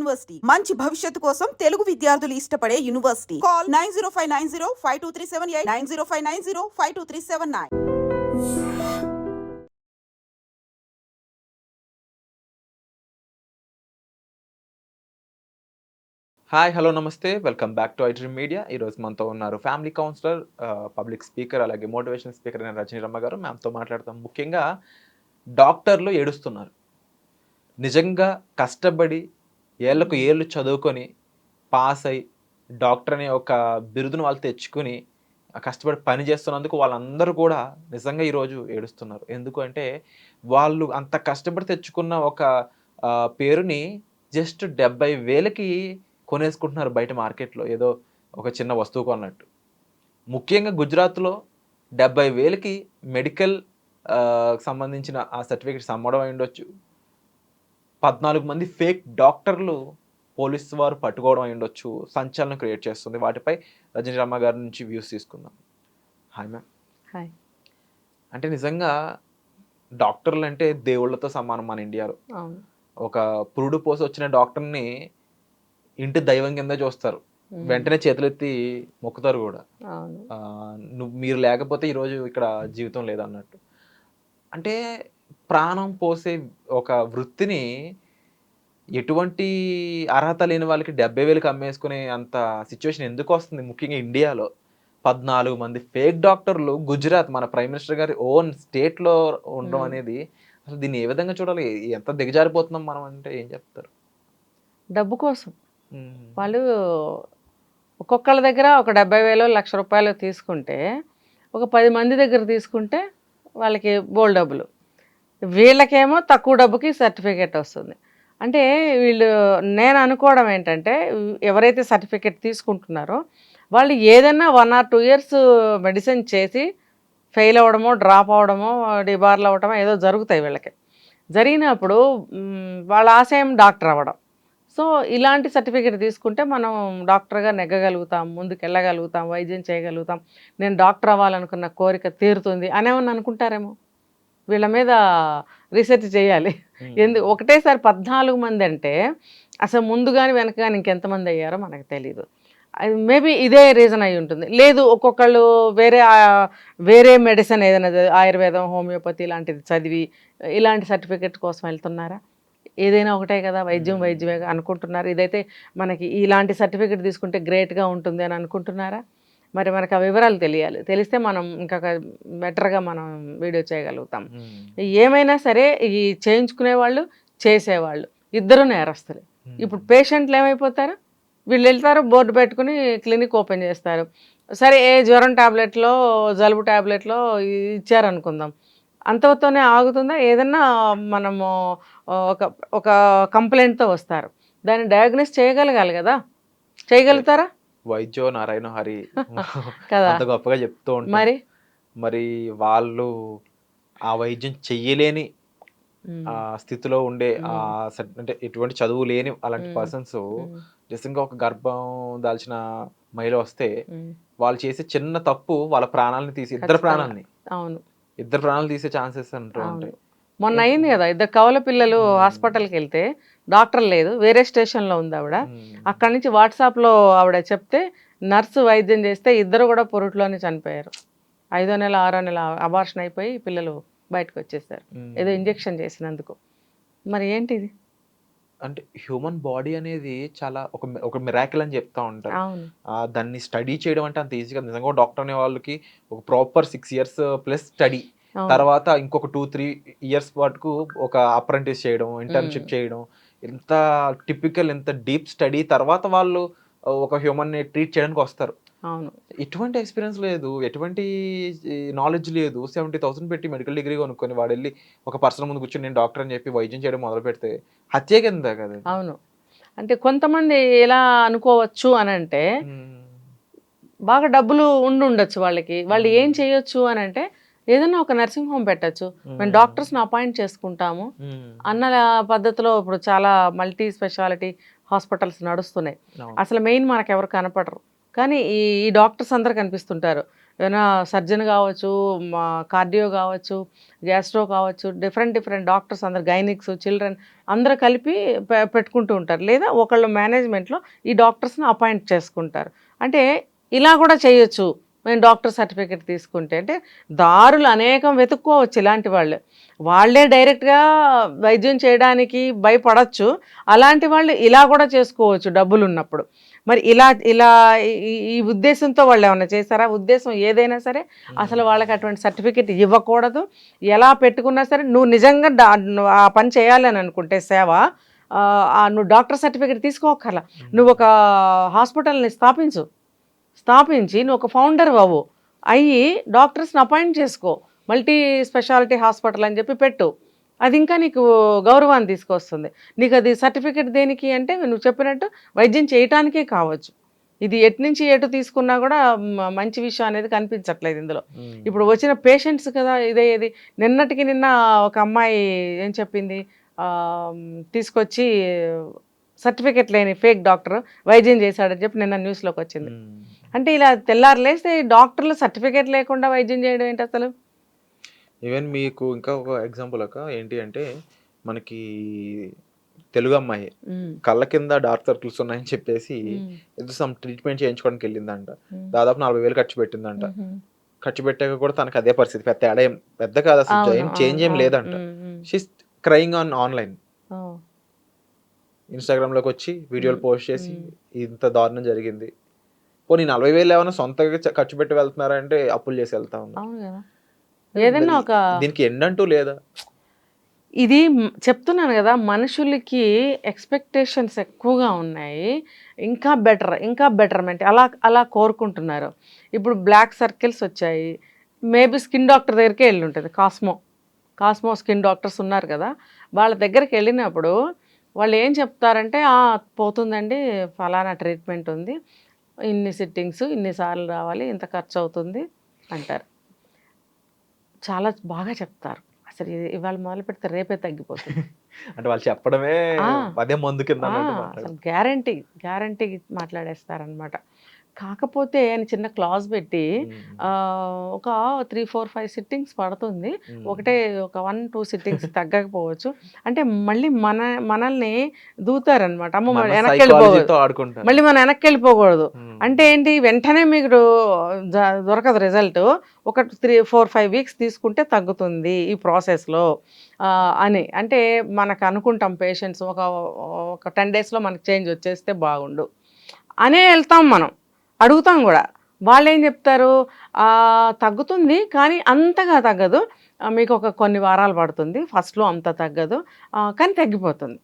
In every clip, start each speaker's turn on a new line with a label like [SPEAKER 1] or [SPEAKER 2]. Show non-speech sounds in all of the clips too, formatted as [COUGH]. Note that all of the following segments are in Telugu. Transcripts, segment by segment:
[SPEAKER 1] యూనివర్సిటీ. మంచి భవిష్యత్తు కోసం తెలుగు విద్యార్థులు ఇష్టపడే university. Call nine zero five nine zero five two three seven eight nine zero five nine zero five two three seven nine.
[SPEAKER 2] Hi hello నమస్తే. Welcome back to iDream media ఈరోజు మనతో ఉన్నారు ఫ్యామిలీ కౌన్సిలర్ పబ్లిక్ స్పీకర్ అలాగే మోటివేషన్ స్పీకర్ అయిన రజనీరమ్మ గారు. మ్యామ్తో మాట్లాడతాం. ముఖ్యంగా డాక్టర్లు ఏడుస్తున్నారు. నిజంగా కష్టపడి ఏళ్ళకు ఏళ్ళు చదువుకొని పాస్ అయి డాక్టర్ అనే ఒక బిరుదును వాళ్ళు తెచ్చుకుని కష్టపడి పని చేస్తున్నందుకు వాళ్ళందరూ కూడా నిజంగా ఈరోజు ఏడుస్తున్నారు. ఎందుకంటే వాళ్ళు అంత కష్టపడి తెచ్చుకున్న ఒక పేరుని జస్ట్ డెబ్బై వేలకి కొనేసుకుంటున్నారు బయట మార్కెట్లో. ఏదో ఒక చిన్న వస్తువు కొన్నట్టు. ముఖ్యంగా గుజరాత్లో డెబ్బై వేలకి మెడికల్ సంబంధించిన ఆ సర్టిఫికేట్స్ అమ్మడం అయి ఉండొచ్చు. పద్నాలుగు మంది ఫేక్ డాక్టర్లు పోలీసు వారు పట్టుకోవడం అయి ఉండొచ్చు సంచలనం క్రియేట్ చేస్తుంది. వాటిపై రజనీ రమ్మ గారి నుంచి వ్యూస్ తీసుకుందాం. హాయ్ మ్యామ్
[SPEAKER 3] హాయ్
[SPEAKER 2] అంటే నిజంగా డాక్టర్లు అంటే దేవుళ్ళతో సమానం మన ఇండియాలో ఒక పురుడు పోసి వచ్చిన డాక్టర్ని ఇంటి దైవం కింద చూస్తారు. వెంటనే చేతులెత్తి మొక్కుతారు కూడా. నువ్వు మీరు లేకపోతే ఈరోజు ఇక్కడ జీవితం లేదన్నట్టు. అంటే ప్రాణం పోసే ఒక వృత్తిని ఎటువంటి అర్హత లేని వాళ్ళకి డెబ్బై వేలకు అమ్మేసుకునే అంత సిచ్యువేషన్ ఎందుకు వస్తుంది? ముఖ్యంగా ఇండియాలో పద్నాలుగు మంది ఫేక్ డాక్టర్లు గుజరాత్ మన ప్రైమ్ మినిస్టర్ గారి ఓన్ స్టేట్లో ఉండడం. అనేది అసలు దీన్ని ఏ విధంగా చూడాలి? ఎంత దిగజారిపోతున్నాం మనం అంటే ఏం చెప్తారు?
[SPEAKER 3] డబ్బు కోసం. వాళ్ళు ఒక్కొక్కళ్ళ దగ్గర ఒక డెబ్బై వేలు లక్ష రూపాయలు తీసుకుంటే ఒక పది మంది దగ్గర తీసుకుంటే వాళ్ళకి బోల్ డబ్బులు. వీళ్ళకేమో తక్కువ డబ్బుకి సర్టిఫికేట్ వస్తుంది. అంటే వీళ్ళు నేను అనుకోవడం ఏంటంటే ఎవరైతే సర్టిఫికేట్ తీసుకుంటున్నారో వాళ్ళు ఏదైనా one or two years medicine చేసి ఫెయిల్ అవ్వడమో డ్రాప్ అవ్వడమో డిబార్లు అవ్వడమో ఏదో జరుగుతాయి వీళ్ళకి. జరిగినప్పుడు వాళ్ళ ఆశయం డాక్టర్ అవ్వడం. సో ఇలాంటి సర్టిఫికేట్ తీసుకుంటే మనం డాక్టర్గా నెగ్గగలుగుతాం ముందుకు వెళ్ళగలుగుతాం వైద్యం చేయగలుగుతాం నేను డాక్టర్ అవ్వాలనుకున్న కోరిక తీరుతుంది అనేమని అనుకుంటారేమో? వీళ్ళ మీద రీసెర్చ్ చేయాలి. ఎందుకు ఒకటేసారి పద్నాలుగు మంది అంటే అసలు ముందు కానీ వెనక కానీ ఇంకెంతమంది అయ్యారో మనకు తెలియదు మేబీ ఇదే రీజన్ అయి ఉంటుంది. లేదు ఒక్కొక్కళ్ళు వేరే వేరే మెడిసిన్ ఏదైనా ఆయుర్వేదం హోమియోపతి లాంటిది చదివి ఇలాంటి సర్టిఫికెట్ కోసం వెళ్తున్నారా? ఏదైనా ఒకటే కదా వైద్యం. వైద్యమే అనుకుంటున్నారు. ఇదైతే మనకి ఇలాంటి సర్టిఫికెట్ తీసుకుంటే గ్రేట్గా ఉంటుంది అని అనుకుంటున్నారా? మరి మనకు ఆ వివరాలు తెలియాలి. తెలిస్తే మనం ఇంకా బెటర్గా మనం వీడియో చేయగలుగుతాం. ఏమైనా సరే ఈ చేయించుకునే వాళ్ళు చేసేవాళ్ళు. ఇద్దరు నేరస్తులే. ఇప్పుడు పేషెంట్లు ఏమైపోతారు? వీళ్ళు వెళ్తారు బోర్డు పెట్టుకుని క్లినిక్ ఓపెన్ చేస్తారు. సరే ఏ జ్వరం టాబ్లెట్లో జలుబు టాబ్లెట్లో ఇచ్చారనుకుందాం. అంతతోనే ఆగుతుందా? ఏదన్నా మనము ఒక ఒక కంప్లైంట్తో వస్తారు. దాన్ని డయాగ్నోస్ చేయగలగాలి కదా? చేయగలుగుతారా?
[SPEAKER 2] వైద్యో నారాయణ హరి [LAUGHS]
[SPEAKER 3] కదా.
[SPEAKER 2] అంత గొప్పగా చెప్తూ ఉంటారు.
[SPEAKER 3] మరి?
[SPEAKER 2] మరి వాళ్ళు ఆ వైద్యం చెయ్యలేని ఆ స్థితిలో ఉండే ఆ అంటే ఎటువంటి చదువు లేని అలాంటి. పర్సన్స్ నిజంగా ఒక గర్భం దాల్చిన మహిళ వస్తే వాళ్ళు చేసే చిన్న తప్పు వాళ్ళ ప్రాణాలను తీసి ఇద్దరు. ప్రాణాలని.
[SPEAKER 3] అవును.
[SPEAKER 2] ఇద్దరు ప్రాణాలు తీసే ఛాన్సెస్ అంటూ. ఉంటాయి.
[SPEAKER 3] మొన్న అయింది కదా ఇద్దరు కవల పిల్లలు. హాస్పిటల్కి వెళ్తే డాక్టర్ లేదు వేరే స్టేషన్లో ఉంది ఆవిడ. అక్కడి నుంచి వాట్సాప్లో ఆవిడ చెప్తే నర్సు వైద్యం చేస్తే ఇద్దరు కూడా పొరుట్లోనే చనిపోయారు. ఐదో నెల ఆరో నెల అబార్షన్ అయిపోయి పిల్లలు బయటకు వచ్చేసారు. ఏదో ఇంజెక్షన్ చేసినందుకు. మరి ఏంటిది
[SPEAKER 2] అంటే హ్యూమన్ బాడీ అనేది చాలా ఒక ఒక మిరాకిల్ అని చెప్తా ఉంటారు. దాన్ని స్టడీ చేయడం అంటే అంత ఈజీగా నిజంగా డాక్టర్ అనే వాళ్ళకి ఒక proper six years plus study. తర్వాత ఇంకొక టూ త్రీ ఇయర్స్ వరకు ఒక అప్రెంటిస్ చేయడం ఇంటర్న్షిప్. చేయడం ఎంత టిపికల్ ఎంత డీప్ స్టడీ తర్వాత వాళ్ళు ఒక హ్యూమన్ని ట్రీట్ చేయడానికి వస్తారు
[SPEAKER 3] అవును
[SPEAKER 2] ఎటువంటి ఎక్స్పీరియన్స్ లేదు ఎటువంటి నాలెడ్జ్ లేదు సెవెంటీ థౌసండ్ పెట్టి మెడికల్ డిగ్రీ కొనుక్కొని వాడు వెళ్ళి ఒక పర్సన్ ముందు కూర్చొని నేను డాక్టర్ అని చెప్పి వైద్యం చేయడం మొదలు పెడితే హత్య కింద కదా.
[SPEAKER 3] అవును అంటే కొంతమంది ఎలా అనుకోవచ్చు అని అంటే. బాగా డబ్బులు ఉండి ఉండొచ్చు వాళ్ళకి వాళ్ళు ఏం. చేయొచ్చు అని అంటే ఏదైనా ఒక నర్సింగ్ హోమ్ పెట్టచ్చు. మేము. డాక్టర్స్ని అపాయింట్ చేసుకుంటాము. అన్న పద్ధతిలో ఇప్పుడు చాలా మల్టీ స్పెషాలిటీ హాస్పిటల్స్ నడుస్తున్నాయి. అసలు మెయిన్ మనకు ఎవరు కనపడరు. కానీ ఈ ఈ డాక్టర్స్ అందరు కనిపిస్తుంటారు. ఏమైనా సర్జన్ కావచ్చు కార్డియో కావచ్చు గ్యాస్ట్రో కావచ్చు డిఫరెంట్ డిఫరెంట్ డాక్టర్స్ అందరు గైనిక్స్ చిల్డ్రన్ అందరూ కలిపి పెట్టుకుంటూ ఉంటారు. లేదా ఒకళ్ళు మేనేజ్మెంట్లో ఈ డాక్టర్స్ని అపాయింట్ చేసుకుంటారు. అంటే ఇలా కూడా చేయొచ్చు. మేము డాక్టర్ సర్టిఫికేట్ తీసుకుంటే అంటే దారులు అనేకం వెతుక్కోవచ్చు ఇలాంటి వాళ్ళు. వాళ్ళే డైరెక్ట్గా వైద్యం చేయడానికి భయపడచ్చు. అలాంటి వాళ్ళు ఇలా కూడా చేసుకోవచ్చు డబ్బులు ఉన్నప్పుడు. మరి ఇలా ఇలా ఈ- ఈ ఉద్దేశంతో వాళ్ళు ఏమైనా చేశారా? ఉద్దేశం ఏదైనా సరే అసలు వాళ్ళకి అటువంటి సర్టిఫికేట్ ఇవ్వకూడదు. ఎలా పెట్టుకున్నా సరే నువ్వు నిజంగా ఆ పని చేయాలని అనుకుంటే సేవ నువ్వు డాక్టర్ సర్టిఫికేట్ తీసుకోకర్లా నువ్వు ఒక హాస్పిటల్ని స్థాపించు. స్థాపించి నువ్వు ఒక ఫౌండర్ అవ్వు అయ్యి డాక్టర్స్ని అపాయింట్ చేసుకో. మల్టీ స్పెషాలిటీ హాస్పిటల్ అని చెప్పి పెట్టు. అది ఇంకా నీకు గౌరవాన్ని తీసుకొస్తుంది. నీకు అది సర్టిఫికేట్ దేనికి అంటే నువ్వు చెప్పినట్టు వైద్యం చేయటానికే కావచ్చు. ఇది ఎటు నుంచి ఎటు తీసుకున్నా కూడా మంచి విషయం అనేది కనిపించట్లేదు ఇందులో. ఇప్పుడు వచ్చిన పేషెంట్స్ కదా ఇదే ఇది నిన్నటికి నిన్న ఒక అమ్మాయి ఏం చెప్పింది? తీసుకొచ్చి సర్టిఫికెట్ లేని ఫేక్ డాక్టర్ వైద్యం చేశాడని చెప్పి నిన్న న్యూస్లోకి వచ్చింది. అంటే ఇలా తెల్లారు లేస్తే డాక్టర్లు సర్టిఫికేట్ లేకుండా వైద్యం చేయడం ఏంటి అసలు?
[SPEAKER 2] ఈవెన్ మీకు ఇంకా ఒక ఎగ్జాంపుల్ అక్క ఏంటి అంటే మనకి తెలుగు అమ్మాయి కళ్ళ కింద డార్క్ సర్కిల్స్ ఉన్నాయని చెప్పేసి ఏదో సమ్ ట్రీట్మెంట్ చేయించుకోవడానికి వెళ్ళిందంట. దాదాపు నలభై వేలు ఖర్చు పెట్టిందంట. ఖర్చు పెట్టాక కూడా తనకు అదే పరిస్థితి పెద్ద తేడా ఏం పెద్ద కాదు అసలు ఏం చేంజ్ ఏం లేదంట. షీస్ క్రయింగ్ ఆన్ ఆన్లైన్
[SPEAKER 3] ఓ,
[SPEAKER 2] ఇన్స్టాగ్రామ్లోకి వచ్చి వీడియోలు. పోస్ట్ చేసి. ఇంత దారుణం జరిగింది. పోనీ నలభై వేలు ఏమైనా సొంతగా ఖర్చు పెట్టి వెళ్తున్నారంటే అప్పులు చేసి వెళ్తా
[SPEAKER 3] అవును కదా. ఏదైనా ఒక
[SPEAKER 2] దీనికి ఎండంటూ లేదా?
[SPEAKER 3] ఇది చెప్తున్నాను కదా మనుషులకి ఎక్స్పెక్టేషన్స్ ఎక్కువగా ఉన్నాయి. ఇంకా బెటర్ ఇంకా బెటర్మెంట్ అలా అలా కోరుకుంటున్నారు. ఇప్పుడు బ్లాక్ సర్కిల్స్ వచ్చాయి. మేబీ స్కిన్ డాక్టర్ దగ్గరికి వెళ్ళి ఉంటుంది. కాస్మో కాస్మో స్కిన్ డాక్టర్స్ ఉన్నారు కదా. వాళ్ళ దగ్గరికి వెళ్ళినప్పుడు వాళ్ళు ఏం చెప్తారంటే "ఆ, పోతుందండి ఫలానా ట్రీట్మెంట్ ఉంది. ఇన్ని సిట్టింగ్స్ ఇన్నిసార్లు రావాలి ఇంత ఖర్చు అవుతుంది అంటారు. చాలా బాగా చెప్తారు. అసలు ఇది- ఇవాళ మొదలు పెడితే రేపే తగ్గిపోతుంది. [LAUGHS]
[SPEAKER 2] అంటే వాళ్ళు చెప్పడమే. అదే మందు కింద
[SPEAKER 3] గ్యారంటీ గ్యారంటీ మాట్లాడేస్తారనమాట కాకపోతే ఆయన చిన్న క్లాజ్ పెట్టి ఒక త్రీ ఫోర్ ఫైవ్ సిట్టింగ్స్ పడుతుంది. ఒకటే ఒక వన్ టూ సిట్టింగ్స్ తగ్గకపోవచ్చు. అంటే మళ్ళీ మన మనల్ని దూతారనమాట అమ్మ వెనక్కి వెళ్ళిపోకూడదు మళ్ళీ మనం వెనక్కి వెళ్ళిపోకూడదు. అంటే ఏంటి? వెంటనే మీకు దొరకదు రిజల్ట్. ఒక త్రీ ఫోర్ ఫైవ్ వీక్స్ తీసుకుంటే తగ్గుతుంది ఈ ప్రాసెస్లో. అని. అంటే మనకు అనుకుంటాం పేషెంట్స్ ఒక ఒక టెన్ డేస్లో మనకు చేంజ్ వచ్చేస్తే బాగుండు. అనే వెళ్తాం మనం. అడుగుతాం కూడా. వాళ్ళు ఏం చెప్తారు? "ఆ, తగ్గుతుంది కానీ అంతగా తగ్గదు. మీకు ఒక కొన్ని వారాలు పడుతుంది. ఫస్ట్లో అంత తగ్గదు. కానీ తగ్గిపోతుంది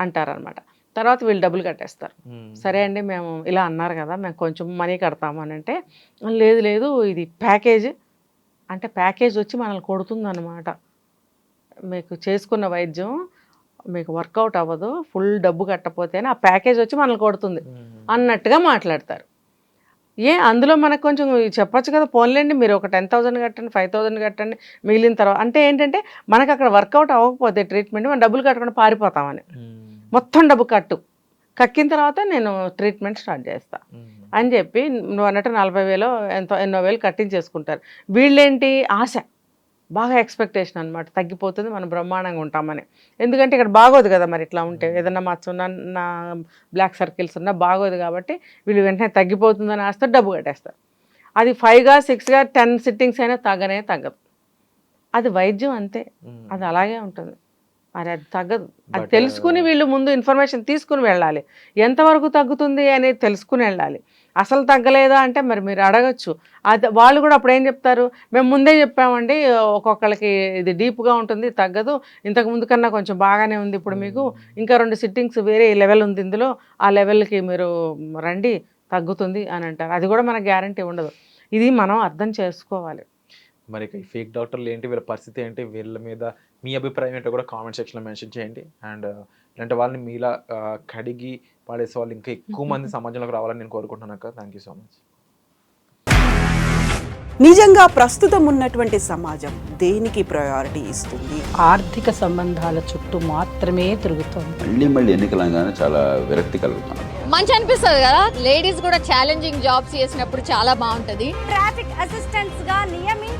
[SPEAKER 3] అంటారనమాట. తర్వాత వీళ్ళు డబ్బులు కట్టేస్తారు. సరే అండి మేము ఇలా అన్నారు కదా మేము కొంచెం మనీ కడతాము అని అంటే లేదు లేదు ఇది ప్యాకేజ్. అంటే ప్యాకేజ్ వచ్చి మనల్ని కొడుతుందన్నమాట మీకు చేసుకున్న వైద్యం మీకు వర్కౌట్ అవ్వదు. ఫుల్ డబ్బు కట్టపోతేనే ఆ ప్యాకేజ్ వచ్చి మనల్ని కొడుతుంది. అన్నట్టుగా మాట్లాడతారు. ఏ అందులో మనకు కొంచెం చెప్పొచ్చు కదా పోన్లేండి మీరు ఒక టెన్ థౌసండ్ కట్టండి ఫైవ్ థౌసండ్ కట్టండి మిగిలిన తర్వాత అంటే ఏంటంటే మనకు అక్కడ వర్కౌట్ అవ్వకపోతే ట్రీట్మెంట్ మనం డబ్బులు కట్టకుండా పారిపోతామని. మొత్తం డబ్బు కట్టు. కక్కిన తర్వాత నేను ట్రీట్మెంట్ స్టార్ట్ చేస్తా. అని చెప్పి నువ్వు అన్నట్టు నలభై వేలు ఎంతో ఎన్నో వేలు కట్టించేసుకుంటారు. వీళ్ళేంటి? ఆశ. బాగా ఎక్స్పెక్టేషన్ అనమాట తగ్గిపోతుంది మనం బ్రహ్మాండంగా ఉంటామని. ఎందుకంటే ఇక్కడ బాగోదు కదా మరి ఇట్లా ఉంటే. ఏదన్నా మచ్చ ఉన్నా నా బ్లాక్ సర్కిల్స్ ఉన్నా బాగోదు కాబట్టి వీళ్ళు వెంటనే తగ్గిపోతుందని ఆస్తే డబ్బు కట్టేస్తారు. అది ఫైవ్గా సిక్స్గా టెన్ సిట్టింగ్స్ అయినా తగ్గనే తగ్గదు. అది వైద్యం అంతే. అది అలాగే ఉంటుంది. మరి అది తగ్గదు అది తెలుసుకుని వీళ్ళు ముందు ఇన్ఫర్మేషన్ తీసుకుని వెళ్ళాలి. ఎంతవరకు తగ్గుతుంది అనేది తెలుసుకుని వెళ్ళాలి. అసలు తగ్గలేదా అంటే మరి మీరు అడగచ్చు. అది వాళ్ళు కూడా అప్పుడు ఏం చెప్తారు? మేము ముందే చెప్పామండి ఒక్కొక్కరికి ఇది డీప్గా ఉంటుంది తగ్గదు. ఇంతకు ముందు కన్నా కొంచెం బాగానే ఉంది ఇప్పుడు మీకు. ఇంకా రెండు సిట్టింగ్స్ వేరే లెవెల్ ఉంది ఇందులో. ఆ లెవెల్కి మీరు రండి తగ్గుతుంది అని అంటారు. అది కూడా మనకు గ్యారంటీ ఉండదు. ఇది మనం అర్థం చేసుకోవాలి.
[SPEAKER 2] మరి ఈ ఫేక్ డాక్టర్లు ఏంటి? వీళ్ళ పరిస్థితి ఏంటి? వీళ్ళ మీద మీ అభిప్రాయం ఏంటో కూడా కామెంట్ సెక్షన్లో మెన్షన్ చేయండి. అండ్ ఇలాంటి వాళ్ళని మీలా ఆ, కడిగి పాడేసే వాళ్ళు ఇంకా ఎక్కువ [LAUGHS] మంది సమాజంలోకి రావాలని నేను కోరుకుంటున్నాను అక్క. థ్యాంక్ యూ సో మచ్
[SPEAKER 1] నిజంగా ప్రస్తుతం ఉన్నటువంటి సమాజం దేనికి ప్రయారిటీ ఇస్తుంది?
[SPEAKER 4] ఆర్థిక సంబంధాల చుట్టూ మాత్రమే తిరుగుతోంది.
[SPEAKER 5] మళ్ళీ మళ్ళీ ఎన్నికలంగానే చాలా విరక్తి కలుగుతాను
[SPEAKER 4] మంచి అనిపిస్తుంది కదా? లేడీస్ కూడా ఛాలెంజింగ్ జాబ్స్ చేసినప్పుడు చాలా బాగుంటది.
[SPEAKER 5] Traffic assistants